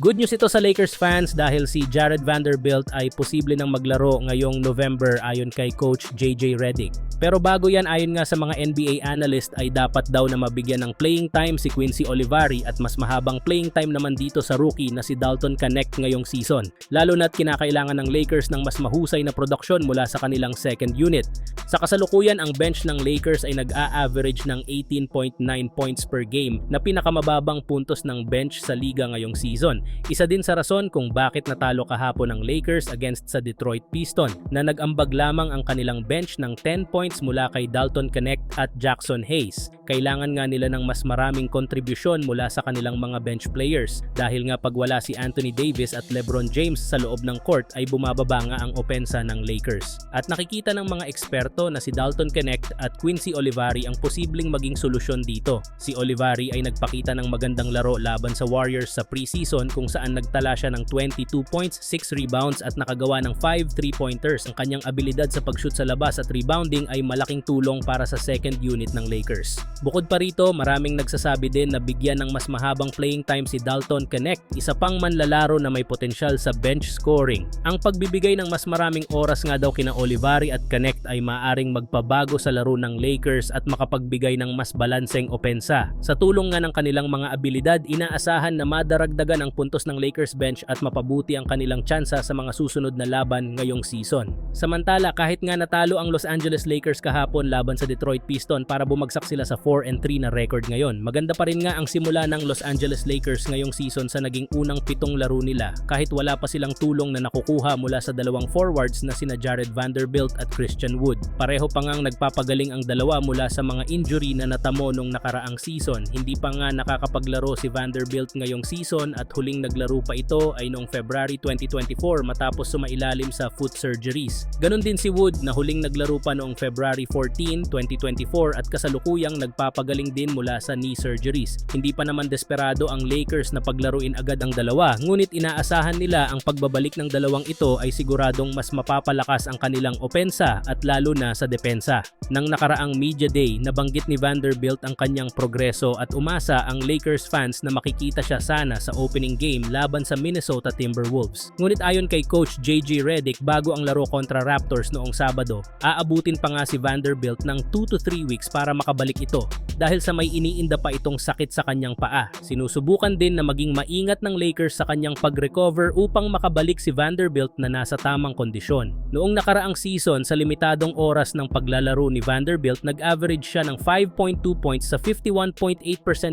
Good news ito sa Lakers fans dahil si Jared Vanderbilt ay posible nang maglaro ngayong November ayon kay coach JJ Redick. Pero bago yan ayon nga sa mga NBA analyst ay dapat daw na mabigyan ng playing time si Quincy Olivari at mas mahabang playing time naman dito sa rookie na si Dalton Connect ngayong season. Lalo na't kinakailangan ng Lakers ng mas mahusay na produksyon mula sa kanilang second unit. Sa kasalukuyan ang bench ng Lakers ay nag-a-average ng 18.9 points per game na pinakamababang puntos ng bench sa liga ngayong season. Isa din sa rason kung bakit natalo kahapon ng Lakers against sa Detroit Piston na nag-ambag lamang ang kanilang bench ng 10 points mula kay Dalton Connect at Jackson Hayes. Kailangan nga nila ng mas maraming kontribusyon mula sa kanilang mga bench players dahil nga pag wala si Anthony Davis at LeBron James sa loob ng court ay bumababa nga ang opensa ng Lakers. At nakikita ng mga eksperto na si Dalton Connect at Quincy Olivari ang posibleng maging solusyon dito. Si Olivari ay nagpakita ng magandang laro laban sa Warriors sa preseason kung saan nagtala siya ng 22 points, 6 rebounds at nakagawa ng 5 3-pointers. Ang kanyang abilidad sa pag-shoot sa labas at rebounding ay malaking tulong para sa second unit ng Lakers. Bukod pa rito, maraming nagsasabi din na bigyan ng mas mahabang playing time si Dalton Connect, isa pang manlalaro na may potensyal sa bench scoring. Ang pagbibigay ng mas maraming oras nga daw kina Olivari at Connect ay maaring magpabago sa laro ng Lakers at makapagbigay ng mas balanseng opensa. Sa tulong nga ng kanilang mga abilidad, inaasahan na madaragdagan ang puntos ng Lakers bench at mapabuti ang kanilang tsansa sa mga susunod na laban ngayong season. Samantala, kahit nga natalo ang Los Angeles Lakers kahapon laban sa Detroit Piston para bumagsak sila sa 4 and 3 na record ngayon. Maganda pa rin nga ang simula ng Los Angeles Lakers ngayong season sa naging unang pitong laro nila kahit wala pa silang tulong na nakukuha mula sa dalawang forwards na sina Jared Vanderbilt at Christian Wood. Pareho pa ngang nagpapagaling ang dalawa mula sa mga injury na natamo nung nakaraang season. Hindi pa nga nakakapaglaro si Vanderbilt ngayong season at huling naglaro pa ito ay noong February 2024 matapos sumailalim sa foot surgeries. Ganon din si Wood na huling naglaro pa noong February 14, 2024 at kasalukuyang nagpapagaling din mula sa knee surgeries. Hindi pa naman desperado ang Lakers na paglaruin agad ang dalawa, ngunit inaasahan nila ang pagbabalik ng dalawang ito ay siguradong mas mapapalakas ang kanilang opensa at lalo na sa depensa. Nang nakaraang media day, nabanggit ni Vanderbilt ang kanyang progreso at umasa ang Lakers fans na makikita siya sana sa opening game laban sa Minnesota Timberwolves. Ngunit ayon kay coach JJ Redick bago ang laro kontra Raptors noong Sabado, aabutin pa nga si Vanderbilt ng 2 to 3 weeks para makabalik ito dahil sa may iniinda pa itong sakit sa kanyang paa. Sinusubukan din na maging maingat ng Lakers sa kanyang pag-recover upang makabalik si Vanderbilt na nasa tamang kondisyon. Noong nakaraang season sa limitadong oras ng paglalaro ni Vanderbilt, nag-average siya ng 5.2 points sa 51.8%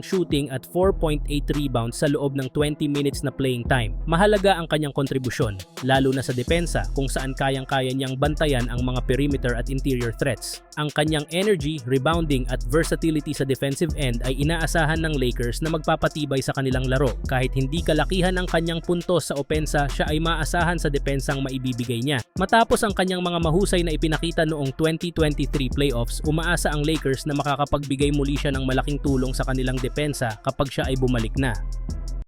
shooting at 4.8 rebounds sa loob ng 20 minutes na playing time. Mahalaga ang kanyang kontribusyon, lalo na sa depensa kung saan kayang-kaya niyang bantayan ang mga perimeter at interior threats. Ang kanyang energy, rebounding at versatility sa defensive end ay inaasahan ng Lakers na magpapatibay sa kanilang laro. Kahit hindi kalakihan ang kanyang puntos sa opensa, siya ay maasahan sa depensang maibibigay niya. Matapos ang kanyang mga mahusay na ipinakita noong 2023 playoffs, umaasa ang Lakers na makakapagbigay muli siya ng malaking tulong sa kanilang depensa kapag siya ay bumalik na.